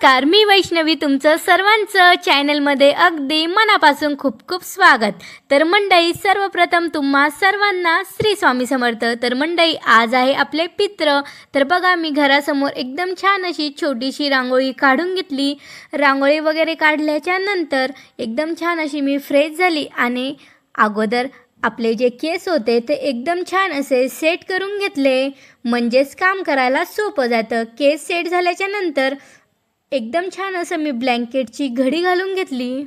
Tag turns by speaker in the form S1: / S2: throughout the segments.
S1: नमस्कार मी वैष्णवी. तुमचं सर्वांचं चॅनलमध्ये अगदी मनापासून खूप खूप स्वागत. तर मंडई सर्वप्रथम तुम्हा सर्वांना श्री स्वामी समर्थ. तर मंडई आज आहे आपले पित्र. तर बघा मी घरासमोर एकदम छान अशी छोटीशी रांगोळी काढून घेतली. रांगोळी वगैरे काढल्याच्या नंतर एकदम छान अशी मी फ्रेश झाली आणि अगोदर आपले जे केस होते ते एकदम छान असे सेट करून घेतले. म्हणजेच काम करायला सोपं जातं. केस सेट झाल्याच्यानंतर एकदम छान असं मी ब्लँकेटची घडी घालून घेतली.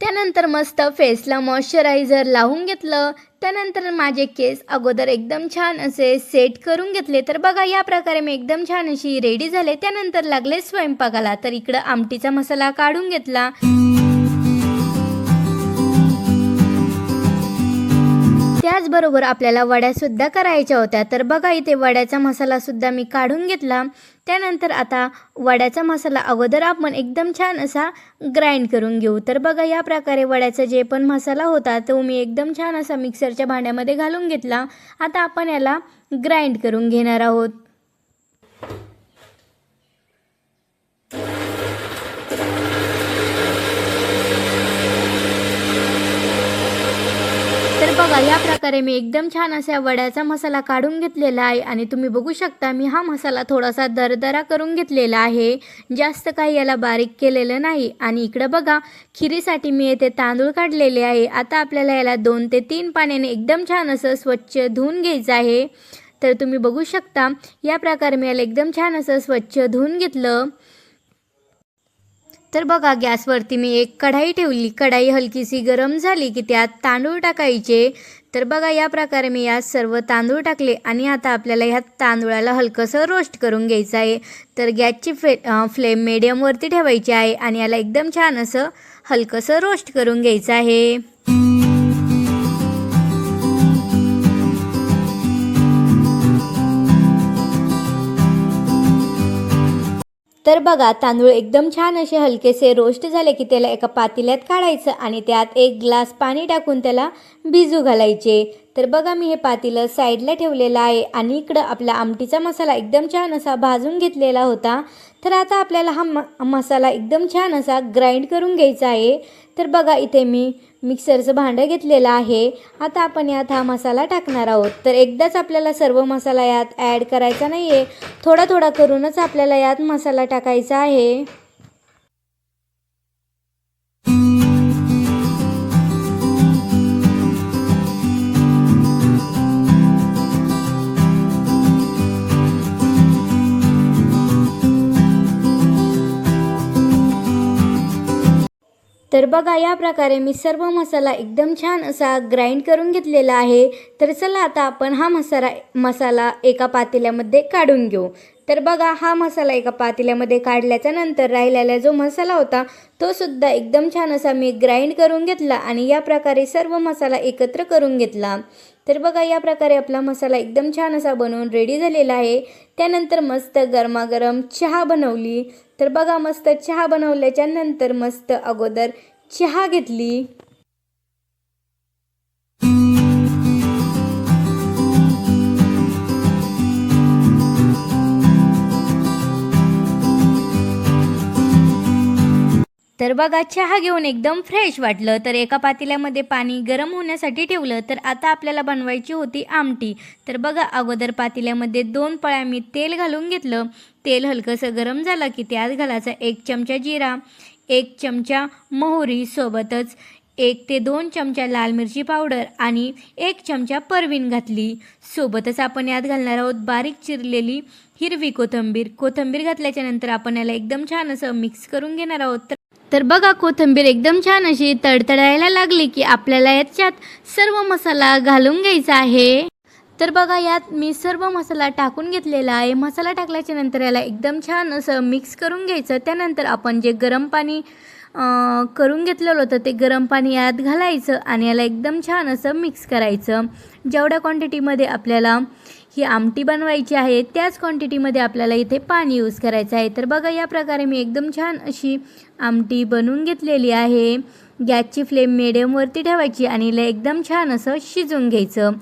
S1: त्यानंतर मस्त फेसला मॉइश्चरायझर लावून घेतलं. त्यानंतर माझे केस अगोदर एकदम छान असे सेट करून घेतले. तर बघा या प्रकारे मी एकदम छान अशी रेडी झाले. त्यानंतर लागले स्वयंपाकाला. तर इकडं आमटीचा मसाला काढून घेतला. त्याचबरोबर आपल्याला वड्यासुद्धा करायच्या होत्या. तर बघा इथे वड्याचा मसालासुद्धा मी काढून घेतला. त्यानंतर आता वड्याचा मसाला अगोदर आपण एकदम छान असा ग्राइंड करून घेऊ. तर बघा या प्रकारे वड्याचा जे पण मसाला होता तो मी एकदम छान असा मिक्सरच्या भांड्यामध्ये घालून घेतला. आता आपण याला ग्राइंड करून घेणार आहोत तर बघा या प्रकारे मी एकदम छान असा वड्याचा मसाला काढून घेतलेला आहे आणि तुम्ही बघू शकता मी हा मसाला थोडासा दरदरा करून घेतलेला आहे. जास्त काही याला बारीक केलेलं नाही. आणि इकडं बघा खिरीसाठी मी येथे तांदूळ काढलेले आहे. आता आपल्याला याला दोन ते तीन पाण्याने एकदम छान असं स्वच्छ धुवून घ्यायचं आहे. तर तुम्ही बघू शकता या प्रकारे मी याला एकदम छान असं स्वच्छ धुवून घेतलं. तर बघा गॅसवरती मी एक कढाई ठेवली. कढाई हलकीशी गरम झाली की त्यात तांदूळ टाकायचे. तर बघा या प्रकारे मी यात सर्व तांदूळ टाकले आणि आता आपल्याला ह्या तांदूळाला हलकंसं रोस्ट करून घ्यायचं आहे. तर गॅसची फ्ले फ्लेम मिडियमवरती ठेवायची आहे आणि याला एकदम छान असं हलकंसं रोस्ट करून घ्यायचं आहे. तर बघा तांदूळ एकदम छान असे हलकेसे रोस्ट झाले की त्याला एका पातेल्यात काढायचं आणि त्यात एक ग्लास पाणी टाकून त्याला भिजू घालायचे. तर बघा मी हे पातेलं साईडला ठेवलेलं आहे आणि इकडं आपला आमटीचा मसाला एकदम छान असा भाजून घेतलेला होता. तर आता आपल्याला हा म मसाला एकदम छान असा ग्राइंड करून घ्यायचा आहे. तर बघा इथे मी मिक्सरचं भांडं घेतलेलं आहे. आता आपण यात हा मसाला टाकणार आहोत. तर एकदाच आपल्याला सर्व मसाला यात ॲड करायचा नाही आहे थोडा थोडा करूनच आपल्याला यात मसाला टाकायचा आहे. तर बघा या प्रकारे मी सर्व मसाला एकदम छान असा ग्राइंड करून घेतलेला आहे. तर चला आता आपण हा मसाला मसाला एका पातेल्यामध्ये काढून घेऊ. तर बघा हा मसाला एका पातेल्यामध्ये काढल्याच्या नंतर राहिलेला जो मसाला होता तो सुद्धा एकदम छान असा मी ग्राइंड करून घेतला आणि या प्रकारे सर्व मसाला एकत्र करून घेतला. तर बघा या प्रकारे आपला मसाला एकदम छान असा बनवून रेडी झालेला आहे. त्यानंतर मस्त गरमागरम चहा बनवली. तर बघा मस्त चहा बनवल्याच्या नंतर मस्त अगोदर चहा घेतली. तर बघा चहा घेऊन एकदम फ्रेश वाटलं. तर एका पातेल्यामध्ये पाणी गरम होण्यासाठी ठेवलं. तर आता आपल्याला बनवायची होती आमटी. तर बघा अगोदर पातेल्यामध्ये दोन पळ्या मी तेल घालून घेतलं. तेल हलकंसं गरम झालं की त्यात घालायचा एक चमचा जिरा एक चमचा मोहरी सोबतच एक ते दोन चमचा लाल मिरची पावडर आणि एक चमचा परवीन घातली. सोबतच आपण यात घालणार आहोत बारीक चिरलेली हिरवी कोथिंबीर. कोथिंबीर घातल्याच्यानंतर आपण याला एकदम छान असं मिक्स करून घेणार आहोत. तर बघा कोथिंबीर एकदम छान अशी तडतडायला लागली की आपल्याला याच्यात सर्व मसाला घालून घ्यायचा आहे. तर बघा यात मी सर्व मसाला टाकून घेतलेला आहे. मसाला टाकल्याच्या नंतर याला एकदम छान असं मिक्स करून घ्यायचं. त्यानंतर आपण जे गरम पाणी करून घेतलेलं होतं ते गरम पाणी यात घालायचं आणि याला एकदम छान असं मिक्स करायचं. जेवढ्या क्वांटिटीमध्ये आपल्याला ही आमटी बनवायची आहे. त्याच क्वांटिटीमध्ये आपल्याला इथे पाणी यूज करायचं आहे. तर बघा या प्रकारे मी एकदम छान अशी आमटी बनवून घेतलेली आहे. गॅसची फ्लेम मिडियमवरती ठेवायची आणि एकदम छान असं शिजून घ्यायचं.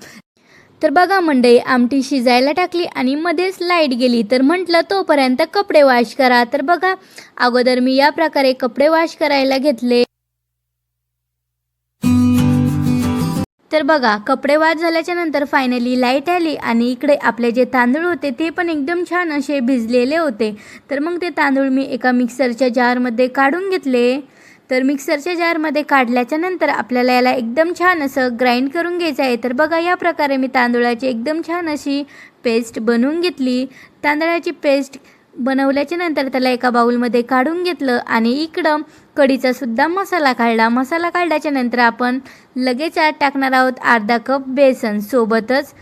S1: तर बघा मंडई आमटी शिजायला टाकली आणि मध्येच लाइट गेली. तर म्हटलं तोपर्यंत कपडे वॉश करा. तर बघा अगोदर मी या प्रकारे कपडे वॉश करायला घेतले. तर बघा कपडे वाद झाल्याच्यानंतर फायनली लाइट आली आणि इकडे आपले जे तांदूळ होते ते पण एकदम छान असे भिजलेले होते. तर मग ते तांदूळ मी एका मिक्सरच्या जारमध्ये काढून घेतले. तर मिक्सरच्या जारमध्ये काढल्याच्या नंतर आपल्याला याला एकदम छान असं ग्राइंड करून घ्यायचं आहे. तर बघा या प्रकारे मी तांदूळाची एकदम छान अशी पेस्ट बनवून घेतली. तांदळाची पेस्ट बनवल्याच्या नंतर त्याला एका बाउलमध्ये काढून घेतलं आणि इकडं कढीचा सुद्धा मसाला काढला. मसाला काढल्याच्या नंतर आपण लगेच आत टाकणार आहोत अर्धा कप बेसन. सोबतच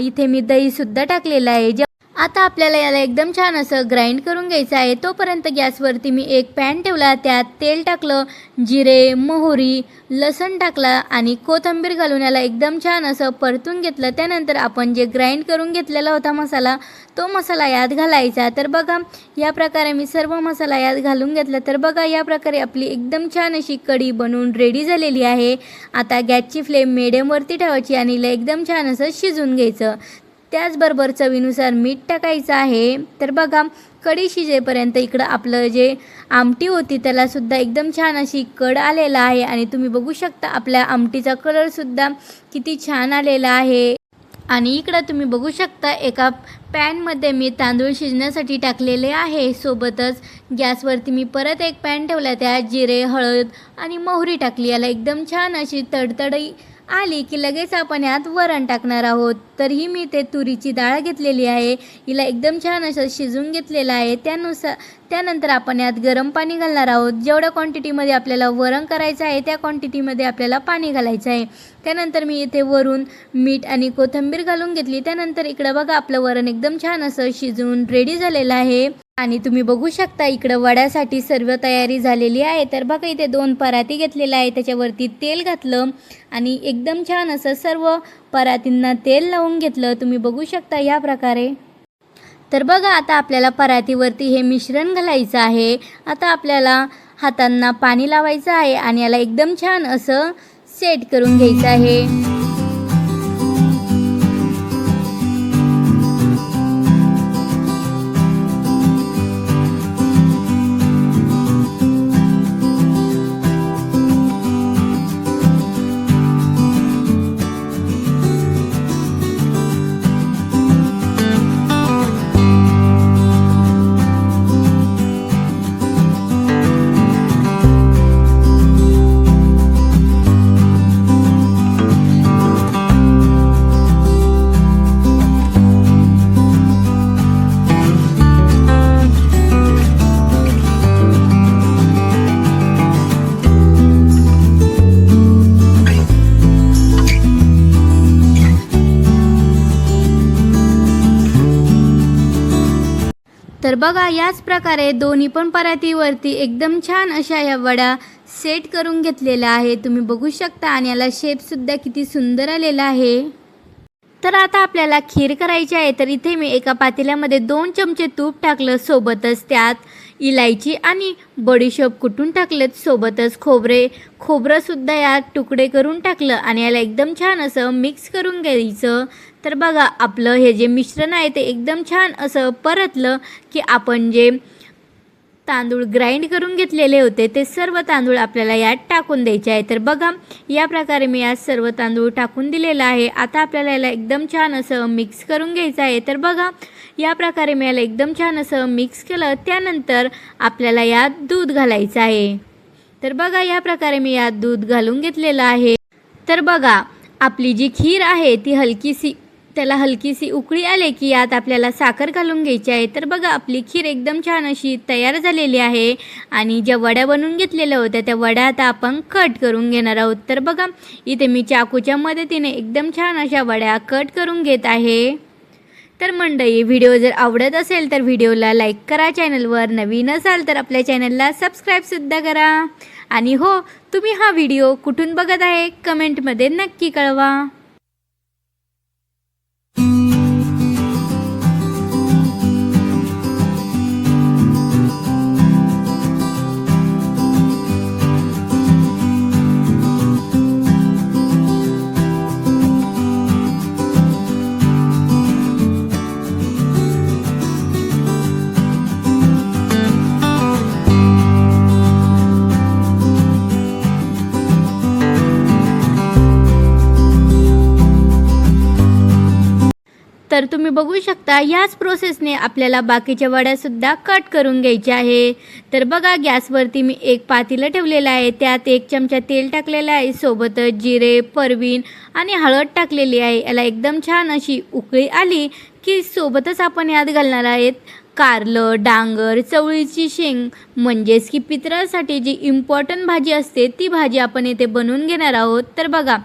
S1: इथे मी दहीसुद्धा टाकलेलं आहे. जे आता आपल्याला याला एकदम छान असं ग्राइंड करून घ्यायचं आहे. तोपर्यंत गॅसवरती मी एक पॅन ठेवला. त्यात तेल टाकलं जिरे मोहरी लसण टाकला आणि कोथिंबीर घालून याला एकदम छान असं परतून घेतलं. त्यानंतर आपण जे ग्राइंड करून घेतलेला होता मसाला तो मसाला यात घालायचा. तर बघा या प्रकारे मी सर्व मसाला यात घालून घेतला. तर बघा या प्रकारे आपली एकदम छान अशी कढी बनवून रेडी झालेली आहे. आता गॅसची फ्लेम मिडियमवरती ठेवायची आणि एकदम छान असं शिजून घ्यायचं. त्याचबरोबर चवीनुसार मीठ टाकायचं आहे. तर बघा कढी शिजेपर्यंत इकडं आपलं जे आमटी होती त्यालासुद्धा एकदम छान अशी कड आलेला आहे. आणि तुम्ही बघू शकता आपल्या आमटीचा कलरसुद्धा किती छान आलेला आहे. आणि इकडं तुम्ही बघू शकता एका पॅनमध्ये मी तांदूळ शिजण्यासाठी टाकलेले आहे. सोबतच गॅसवरती मी परत एक पॅन ठेवला त्यात जिरे हळद आणि मोहरी टाकली. याला एकदम छान अशी तडतडी आली की लगेच आपण यात वरण टाकणार आहोत. तर ही मी ते तुरीची डाळ घेतलेली आहे. हिला एकदम छान असं शिजून घेतलेलं आहे. त्यानुसार त्यानंतर आपण यात गरम पाणी घालणार आहोत. जेवढ्या क्वांटिटीमध्ये आपल्याला वरण करायचं आहे त्या क्वांटिटीमध्ये आपल्याला पाणी घालायचं आहे. त्यानंतर मी इथे वरून मीठ आणि कोथिंबीर घालून घेतली. त्यानंतर इकडं बघा आपलं वरण एकदम एकदम छान असं शिजवून रेडी झालेलं आहे. आणि तुम्ही बघू शकता इकडं वड्यासाठी सर्व तयारी झालेली आहे. तर बघा इथे दोन पराती घेतलेल्या आहे त्याच्यावरती तेल घातलं आणि एकदम छान असं सर्व परातींना तेल लावून घेतलं. तुम्ही बघू शकता या प्रकारे. तर बघा आता आपल्याला परातीवरती हे मिश्रण घालायचं आहे. आता आपल्याला हातांना पाणी लावायचं आहे आणि याला एकदम छान असं सेट करून घ्यायचं आहे. तर बघा याच प्रकारे दोन्ही पण परातीवरती एकदम छान अशा या वड्या सेट करून घेतलेल्या आहे तुम्ही बघू शकता आणि याला शेपसुद्धा किती सुंदर आलेला आहे. तर आता आपल्याला खीर करायची आहे तर इथे मी एका पातेल्यामध्ये दोन चमचे तूप टाकलं सोबतच त्यात इलायची आणि बडीशोप कुटून टाकलेत सोबतच खोबरे. खोबरंसुद्धा यात तुकडे करून टाकलं आणि याला एकदम छान असं मिक्स करून घ्यायचं. तर बघा आपलं हे जे मिश्रण आहे ते एकदम छान असं परतलं की आपण जे तांदूळ ग्राइंड करून घेतलेले होते ते सर्व तांदूळ आपल्याला यात टाकून द्यायचे आहे. तर बघा या प्रकारे मी आज सर्व तांदूळ टाकून दिलेलं आहे. आता आपल्याला याला एकदम छान असं मिक्स करून घ्यायचं आहे. तर बघा या प्रकारे मी याला एकदम छान असं मिक्स केलं त्यानंतर आपल्याला यात दूध घालायचं आहे. तर बघा या प्रकारे मी यात दूध घालून घेतलेलं आहे. तर बघा आपली जी खीर आहे ती हलकीशी त्याला हलकीशी उकळी आले की यात आपल्याला साखर घालून घ्यायची आहे. तर बघा आपली खीर एकदम छान अशी तयार झालेली आहे. आणि ज्या वड्या बनवून घेतलेल्या होत्या त्या वड्या आता आपण कट करून घेणार आहोत. तर बघा इथे मी चाकूच्या मदतीने एकदम छान अशा वड्या कट करून घेत आहे. तर मंडळी व्हिडिओ जर आवडत असेल तर व्हिडिओला लाईक करा चॅनलवर नवीन असाल तर आपल्या चॅनलला सबस्क्राईबसुद्धा करा. आणि हो तुम्ही हा व्हिडिओ कुठून बघत आहे? कमेंटमध्ये नक्की कळवा. तर तुम्ही बघू शकता ह्याच प्रोसेसने आपल्याला बाकीच्या वड्यासुद्धा कट करून घ्यायच्या आहे. तर बघा गॅसवरती मी एक पातीलं ठेवलेलं आहे. त्यात एक चमचा तेल टाकलेलं आहे. सोबतच जिरे परवीन आणि हळद टाकलेली आहे. याला एकदम छान अशी उकळी आली की सोबतच आपण यात घालणार आहेत कारलं डांगर चवळीची शेंग. म्हणजेच की पितळासाठी जी इम्पॉर्टंट भाजी असते ती भाजी आपण येथे बनवून घेणार आहोत. तर बघा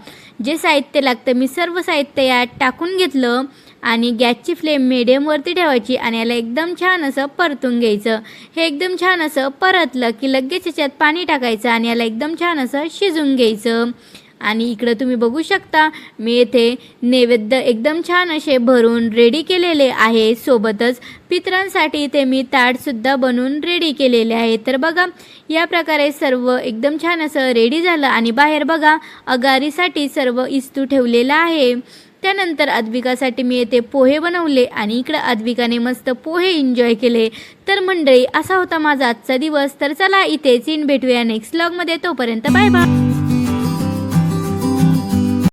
S1: जे साहित्य लागतं मी सर्व साहित्य यात टाकून घेतलं. आणि गॅसची फ्लेम मिडियमवरती ठेवायची आणि याला एकदम छान असं परतून घ्यायचं. हे एकदम छान असं परतलं की लगेच याच्यात पाणी टाकायचं आणि याला एकदम छान असं शिजून घ्यायचं. आणि इकडं तुम्ही बघू शकता मी येथे नैवेद्य एकदम छान असे भरून रेडी केलेले आहे. सोबतच पितरांसाठी इथे मी ताटसुद्धा बनवून रेडी केलेले आहे. तर बघा या प्रकारे सर्व एकदम छान असं रेडी झालं. आणि बाहेर बघा अगारीसाठी सर्व इस्तू ठेवलेलं आहे. त्यानंतर अद्विकासाठी मी येथे पोहे बनवले आणि इकडं आद्विकाने मस्त पोहे एन्जॉय केले. तर मंडळी असा होता माझा आजचा दिवस. तर चला इथेच इन भेटूया नेक्स्ट ब्लॉगमध्ये तोपर्यंत बाय बाय